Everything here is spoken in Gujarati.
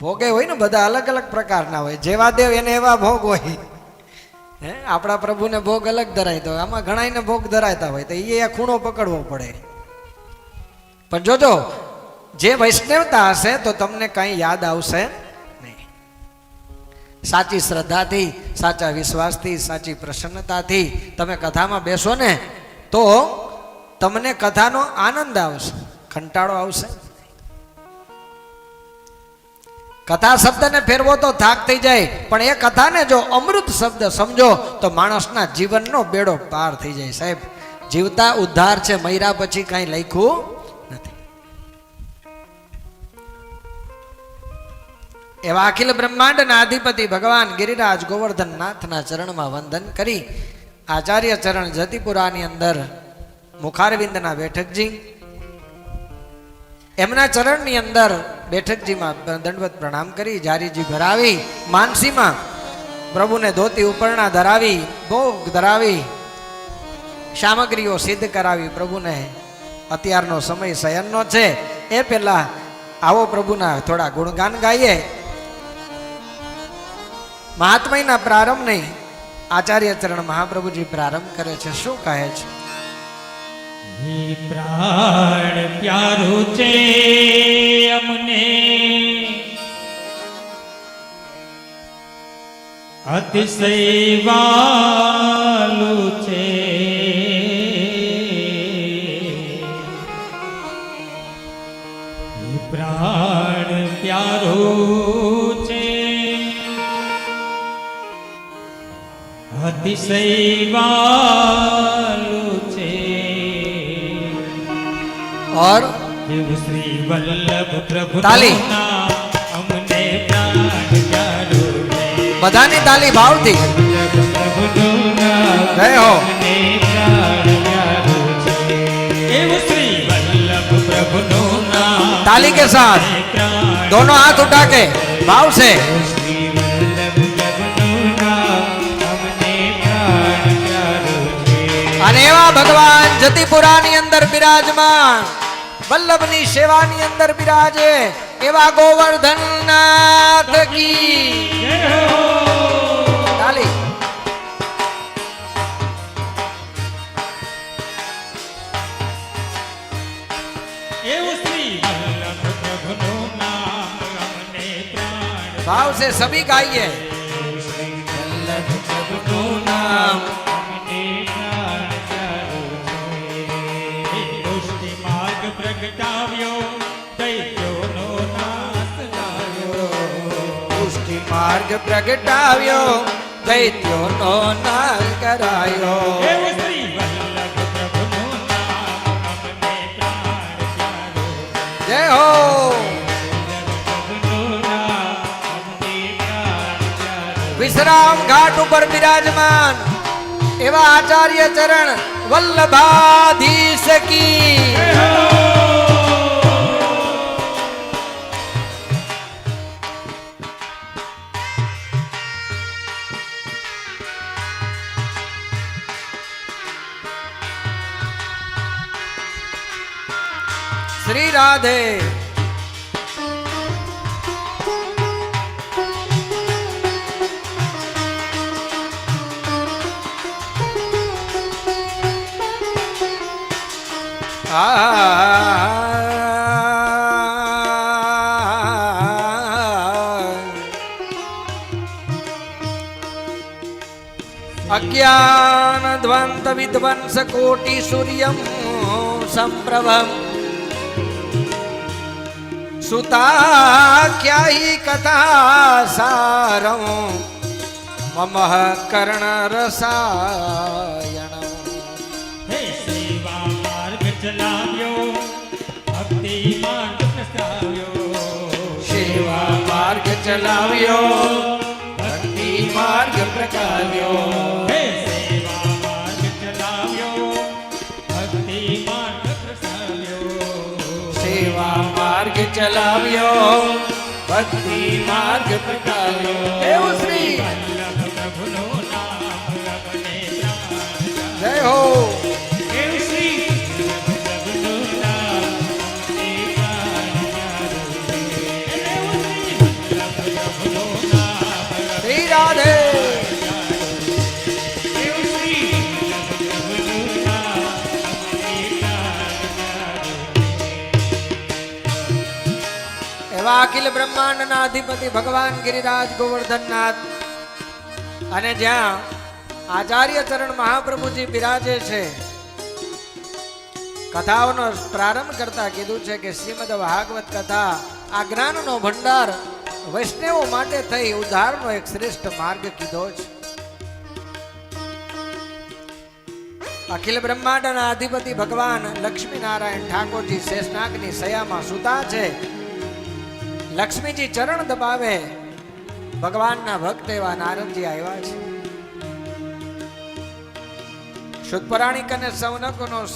ભોગે હોય ને, બધા અલગ અલગ પ્રકારના હોય. જેવા દેવ એને એવા ભોગ હોય. હે? આપણા પ્રભુને ભોગ અલગ ધરાયતો હોય આમાં ઘણાયને ભોગ ધરાયતા હોય તો એ ખૂણો પકડવો પડે. પણ જોજો, જે વૈષ્ણવતા હશે તો તમને કાંઈ યાદ આવશે નહીં. સાચી શ્રદ્ધાથી, સાચા વિશ્વાસથી, સાચી પ્રસન્નતાથી તમે કથામાં બેસો ને, તો તમને કથાનો આનંદ આવશે, કંટાળો આવશે. કથા શબ્દને ફેરવો તો થાક થઈ જાય, પણ એ કથાને જો અમૃત શબ્દ સમજો, તો માણસના જીવનનો બેડો પાર થઈ જાય. સાહેબ, જીવતા ઉદ્ધાર છે મૈરા પછી કાંઈ લખ્યું નથી. એવા અખિલ બ્રહ્માંડના અધિપતિ ભગવાન ગિરિરાજ ગોવર્ધન નાથના ચરણમાં વંદન કરી. આચાર્ય ચરણ જતિપુરાની અંદર મુખારવિંદના બેઠકજી એમના ચરણની અંદર બેઠકજીમાં દંડવત પ્રણામ કરી, જારીજી ભરાવી માનસીમાં પ્રભુને ધોતી ઉપરણા ધરાવી, ભોગ ધરાવી, સામગ્રીઓ સિદ્ધ કરાવી પ્રભુને. અત્યારનો સમય શયનનો છે. એ પહેલા આવો પ્રભુના થોડા ગુણગાન ગાઈએ. મહાત્મયના પ્રારંભ નહીં આચાર્ય ચરણ મહાપ્રભુજી પ્રારંભ કરે છે. શું કહે છે? હે પ્રાણ પ્યારું છે અમને અતિશય વાલું છે પ્રાણ પ્યારું છે અતિશય વાલું જય હો અમને પ્રાણ પ્યારું છે દેવ શ્રી વલ્લભ પ્રભુનું નામ ताली के साथ અમને પ્રાણ दोनों हाथ उठा के भाव से શ્રી વલ્લભ પ્રભુનું નામ અમને પ્રાણ પ્યારું છે અને એવા ભગવાન જતીપુરાની અંદર બિરાજમાન વલ્લભની સેવાની અંદર બિરાજે એવા ગોવર્ધન નાથ કી જય હો તાલી એવું શ્રી વલ્લભ પ્રભુનું નામ પ્રગટાવ્યો દૈત્યોનો નાશ લાવ્યો પુષ્ટિ માર્ગ પ્રગટાવ્યો દૈત્યોનો નાશ કરાયો એવું શ્રી વલ્લભ પ્રભુનું નામ અમને પ્રાણ પ્યારું છે જય હો પ્રભુનું નામ અમને પ્રાણ પ્યારું વિશ્રામ ઘાટ ઉપર બિરાજમાન એવા આચાર્ય ચરણ વલ્લભાધીશ કી શ્રી રાધે. અજ્ઞાન ધ્વંત વિધ્વંસ કોટિ સૂર્યમ સંપ્રભમ. સુતાખ્યાયી કથા સારમ મમ કર્ણ રસાયણ. હે સેવા માર્ગ ચલાવ્યો ભક્તિ માર્ગ પ્રસ્તાવ્યો સેવા માર્ગ ચલાવ્યો ભક્તિ માર્ગ પ્રકાવ્યો. ચલાવ્યો ભક્તિ માર્ગ પટાવ્યો. એવું એવા અખિલ બ્રહ્માંડના અધિપતિ ભગવાન ગિરિરાજ ગોવર્ધનનાથ. અને જ્યાં આચાર્ય ચરણ મહાપ્રભુજી બિરાજે છે, કથાઓનો પ્રારંભ કરતા કીધું છે કે શ્રીમદ ભાગવત કથા આ જ્ઞાનનો ભંડાર વૈષ્ણવો માટે થઈ ઉદ્ધારનો એક શ્રેષ્ઠ માર્ગ કીધો છે. અખિલ બ્રહ્માંડના અધિપતિ ભગવાન લક્ષ્મી નારાયણ ઠાકોરજી શેષનાગની સયામાં સુતા છે. લક્ષ્મીજી ચરણ દબાવે. ભગવાનના ભક્ત એવા નારદજી આવ્યા છે. શુદ્ધ પરાણિક અને સૌનકનો